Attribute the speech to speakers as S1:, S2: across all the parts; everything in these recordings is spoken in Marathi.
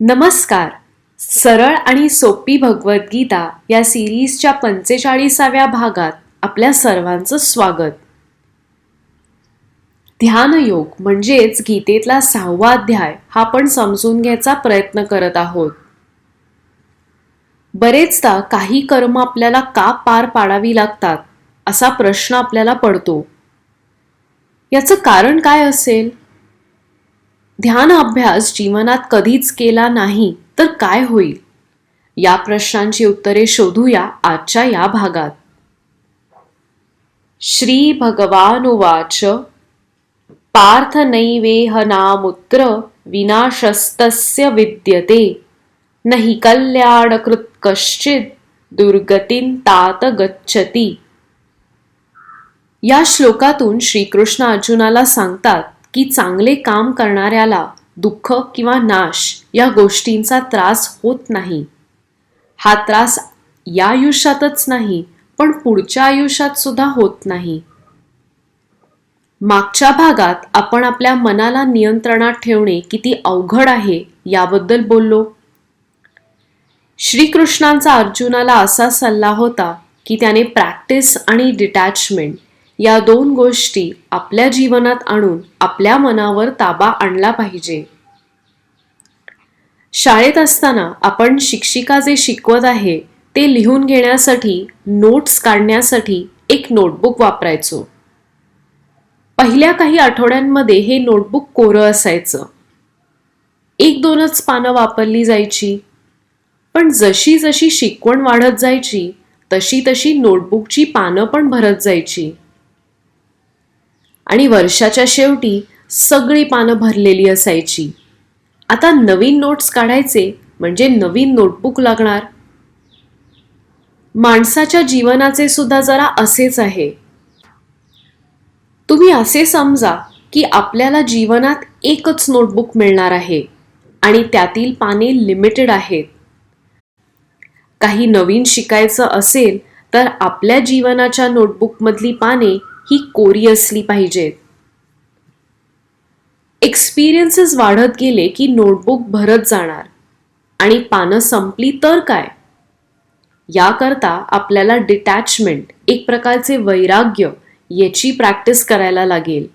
S1: नमस्कार. सरळ आणि सोपी भगवद्गीता या सिरीजच्या पंचेचाळीसाव्या भागात आपल्या सर्वांचं स्वागत. ध्यानयोग म्हणजेच गीतेतला सहावा अध्याय हा आपण समजून घ्यायचा प्रयत्न करत आहोत. बरेचदा काही कर्म आपल्याला का पार पाडावी लागतात असा प्रश्न आपल्याला पडतो. याचं कारण काय असेल? ध्यान अभ्यास जीवनात कधीच केला नाही तर काय होईल? या प्रश्नांची उत्तरे शोधूया आजच्या या भागात. श्री भगवानुवाच पार्थ नैवेह नामुत्र विनाशस्तस्य विद्यते नहि कल्याणकृत कश्चित दुर्गतीन तात गच्छती. या श्लोकातून श्रीकृष्ण अर्जुनाला सांगतात की चांगले काम करणाऱ्याला दुःख किंवा नाश या गोष्टींचा त्रास होत नाही. हा त्रास या आयुष्यातच नाही पण पुढच्या आयुष्यात सुद्धा होत नाही. मागच्या भागात आपण आपल्या मनाला नियंत्रणात ठेवणे किती अवघड आहे याबद्दल बोललो. श्रीकृष्णांचा अर्जुनाला असा सल्ला होता की त्याने प्रॅक्टिस आणि डिटॅचमेंट या दोन गोष्टी आपल्या जीवनात आणून आपल्या मनावर ताबा आणला पाहिजे. शाळेत असताना आपण शिक्षिका जे शिकवत आहे ते लिहून घेण्यासाठी नोट्स काढण्यासाठी एक नोटबुक वापरायचो. पहिल्या काही आठवड्यांमध्ये हे नोटबुक कोरं असायचं. एक दोनच पानं वापरली जायची. पण जशी जशी शिकवण वाढत जायची तशी तशी नोटबुकची पानं पण भरत जायची. आणि वर्षाच्या शेवटी सगळी पानं भरलेली असायची. आता नवीन नोट्स काढायचे म्हणजे नवीन नोटबुक लागणार. माणसाच्या जीवनाचे सुद्धा जरा असेच आहे. तुम्ही असे समजा की आपल्याला जीवनात एकच नोटबुक मिळणार आहे आणि त्यातील पाने लिमिटेड आहेत. काही नवीन शिकायचं असेल तर आपल्या जीवनाच्या नोटबुकमधली पाने ही कोरी असली पाहिजेत एक्सपिरियन्सेस वाढत गेले की नोटबुक भरत जाणार. आणि पानं संपली तर काय? याकरता आपल्याला डिटॅचमेंट एक प्रकारचे वैराग्य याची प्रॅक्टिस करायला लागेल.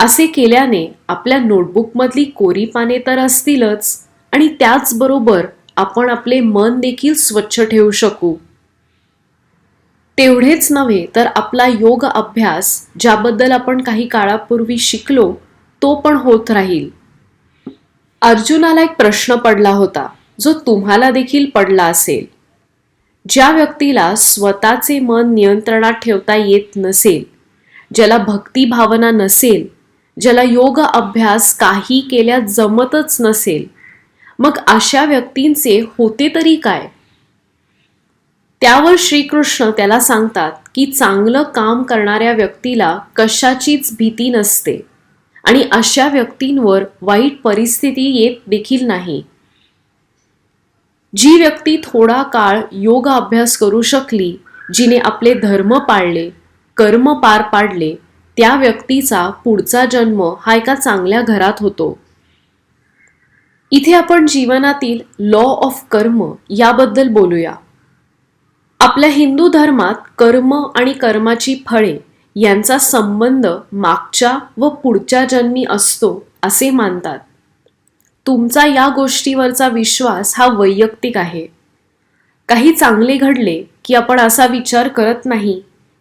S1: असे केल्याने आपल्या नोटबुकमधली कोरी पाने तर असतीलच आणि त्याचबरोबर आपण आपले मन देखील स्वच्छ ठेवू शकू. तेवढेच नव्हे तर आपला योग अभ्यास ज्याबद्दल आपण काही काळापूर्वी शिकलो तो पण होत राहील. अर्जुनाला एक प्रश्न पडला होता जो तुम्हाला देखील पडला असेल. ज्या व्यक्तीला स्वतःचे मन नियंत्रणात ठेवता येत नसेल ज्याला भक्ती भावना नसेल ज्याला योग अभ्यास काही केल्या जमतच नसेल मग अशा व्यक्तींचे होते तरी काय? त्यावर श्रीकृष्ण त्याला सांगतात की चांगलं काम करणाऱ्या व्यक्तीला कशाचीच भीती नसते. आणि अशा व्यक्तींवर वाईट परिस्थिती येत देखील नाही. जी व्यक्ती थोडा काळ योग अभ्यास करू शकली जिने आपले धर्म पाळले कर्म पार पाडले त्या व्यक्तीचा पुढचा जन्म हा एका चांगल्या घरात होतो. इथे आपण जीवनातील लॉ ऑफ कर्म याबद्दल बोलूया. आपल्या हिंदू धर्मात कर्म आणि कर्माची फळे यांचा संबंध मागच्या व पुढच्या जन्मी असतो असे मानतात. तुमचा या गोष्टीवरचा विश्वास हा वैयक्तिक आहे. काही चांगले घडले की आपण असा विचार करत नाही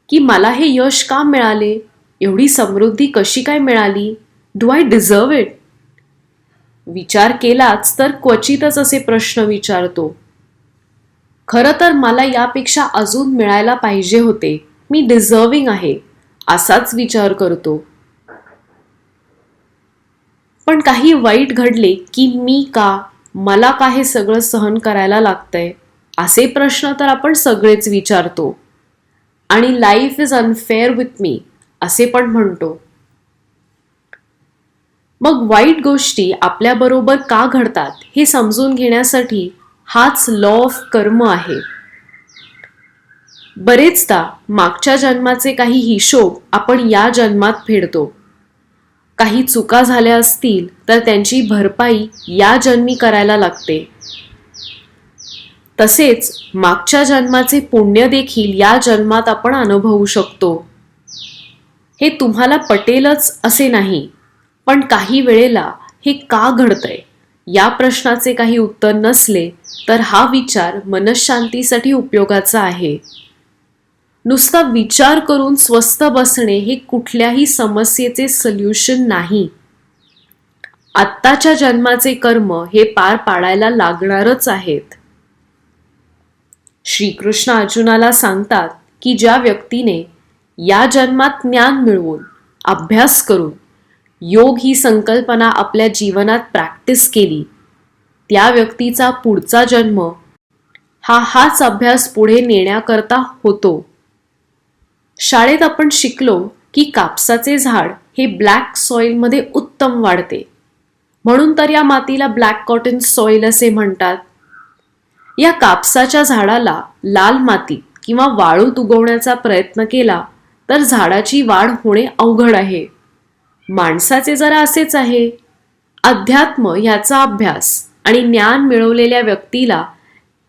S1: की मला हे यश का मिळाले? एवढी समृद्धी कशी काय मिळाली? डू आय डिझर्व इट विचार केलाच तर क्वचितच असे प्रश्न विचारतो. खरं तर मला यापेक्षा अजून मिळायला पाहिजे होते. मी डिझर्विंग आहे असाच विचार करतो. पण काही वाईट घडले की मी का? मला का हे सगळं सहन करायला लागतंय? असे प्रश्न तर आपण सगळेच विचारतो. आणि लाईफ इज अनफेअर विथ मी असे पण म्हणतो. मग वाईट गोष्टी आपल्याबरोबर का घडतात हे समजून घेण्यासाठी हाच लॉ ऑफ कर्म आहे. बरेचदा मागच्या जन्माचे काही हिशोब आपण या जन्मात फेडतो. काही चुका झाल्या असतील तर त्यांची भरपाई या जन्मी करायला लागते. तसेच मागच्या जन्माचे पुण्य देखील या जन्मात आपण अनुभवू शकतो. हे तुम्हाला पटेलच असे नाही पण काही वेळेला हे का घडतंय? या प्रश्नाचे काही उत्तर नसले तर हा विचार मनशांतीसाठी उपयोगाचा आहे. नुसता विचार करून स्वस्थ बसणे हे कुठल्याही समस्येचे सोल्युशन नाही. आत्ताच्या जन्माचे कर्म हे पार पाडायला लागणारच आहेत. श्रीकृष्ण अर्जुनाला सांगतात की ज्या व्यक्तीने या जन्मात ज्ञान मिळवून अभ्यास करून योग ही संकल्पना आपल्या जीवनात प्रॅक्टिस केली. त्या व्यक्तीचा पुढचा जन्म हा हाच अभ्यास पुढे नेण्याकरता होतो. शाळेत आपण शिकलो की कापसाचे झाड हे ब्लॅक सॉइलमध्ये उत्तम वाढते. म्हणून तर या मातीला ब्लॅक कॉटन सॉइल असे म्हणतात. या कापसाच्या झाडाला लाल मातीत किंवा वाळूत उगवण्याचा प्रयत्न केला तर झाडाची वाढ होणे अवघड आहे. माणसाचे जरा असेच आहे. अध्यात्म याचा अभ्यास आणि ज्ञान मिळवलेल्या व्यक्तीला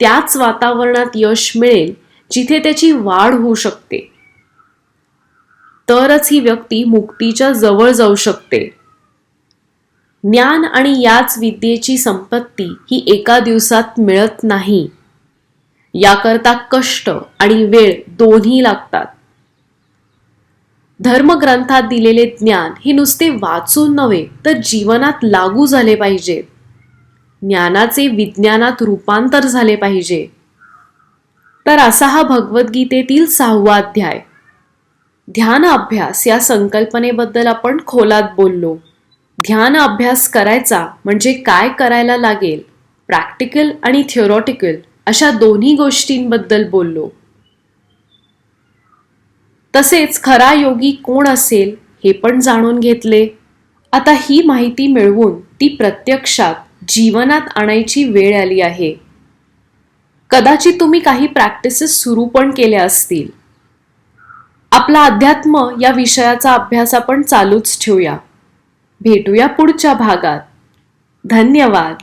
S1: त्याच वातावरणात यश मिळेल जिथे त्याची वाढ होऊ शकते. तरच ही व्यक्ती मुक्तीच्या जवळ जाऊ शकते. ज्ञान आणि याच विद्येची संपत्ती ही एका दिवसात मिळत नाही. याकरता कष्ट आणि वेळ दोन्ही लागतात. धर्मग्रंथात दिलेले ज्ञान हे नुसते वाचून नव्हे तर जीवनात लागू झाले पाहिजे. ज्ञानाचे विज्ञानात रूपांतर झाले पाहिजे. तर असा हा भगवद्गीतेतील सहावा अध्याय. ध्यान अभ्यास या संकल्पनेबद्दल आपण खोलात बोललो. ध्यान अभ्यास करायचा म्हणजे काय करायला लागेल? प्रॅक्टिकल आणि थिओरॉटिकल अशा दोन्ही गोष्टींबद्दल बोललो. तसेच खरा योगी कोण असेल हे पण जाणून घेतले. आता ही माहिती मिळवून ती प्रत्यक्षात जीवनात आणायची वेळ आली आहे. कदाचित तुम्ही काही प्रॅक्टिसेस सुरू पण केल्या असतील. आपला अध्यात्म या विषयाचा अभ्यास आपण चालूच ठेवूया. भेटूया पुढच्या भागात. धन्यवाद.